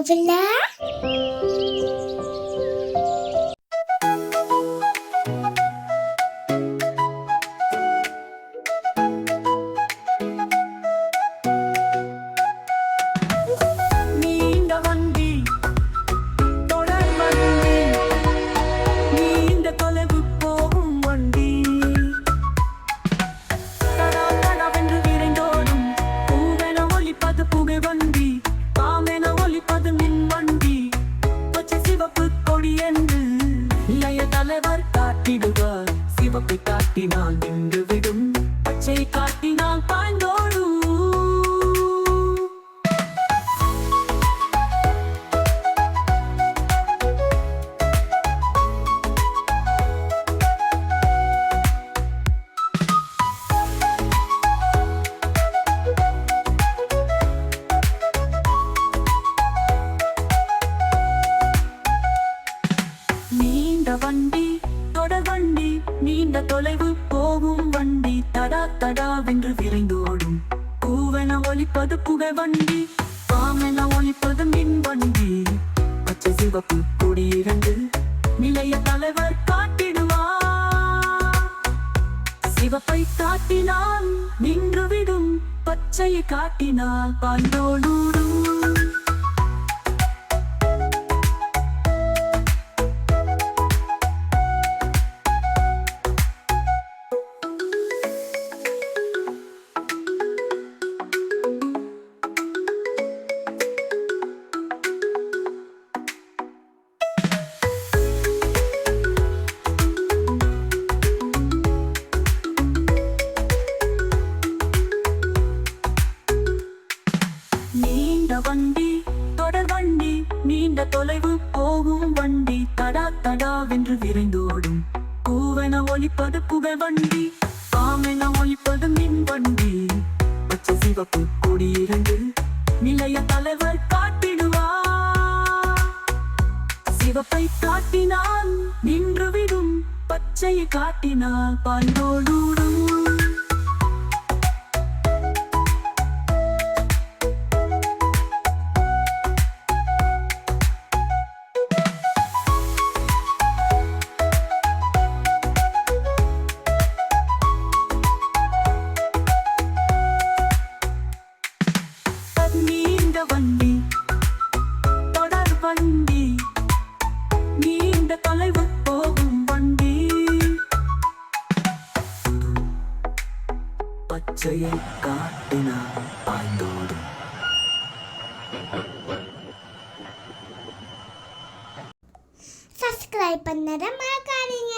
புள்ள தலைவர் காட்டிடுவார். சிவப்பு காட்டினால் நின்று விடும். பச்சை காட்டினால் பாய்ந்தோடும் வண்டி தொடர் வண்டி நீண்ட தொலைவு போகும் வண்டி. தடா தடாவென்று விரைந்து ஓடும் பூவென ஒலிப்பது புகை வண்டி பாமென ஒலிப்பது மின் வண்டி. பச்சை சிவப்பு கொடி இரண்டு நிலைய தலைவர் காட்டிடுவார் சிவப்பை காட்டினால் நின்றுவிடும் பச்சையை காட்டினால் பாண்டோடூடும் தொலைவு போகும் வண்டி. தடா தடாவென்று விரைந்தோடும் பூவென ஒழிப்பது புகை வண்டி. பாமென ஒழிப்பது மின் வண்டி. பச்சை சிவப்பு கொடியிருந்து நிலைய தலைவர் காட்டிடுவார் சிவப்பை காட்டினால் நின்றுவிடும் பச்சையை காட்டினால் பாண்டோடூடும் நீண்ட வண்டி தொடர் வண்டி நீண்ட தொலைவு போகும் வண்டி. பச்சையை காட்டினால் பாய்ந்தோடும். சப்ஸ்கிரைப் பண்ணத மறக்காதீங்க.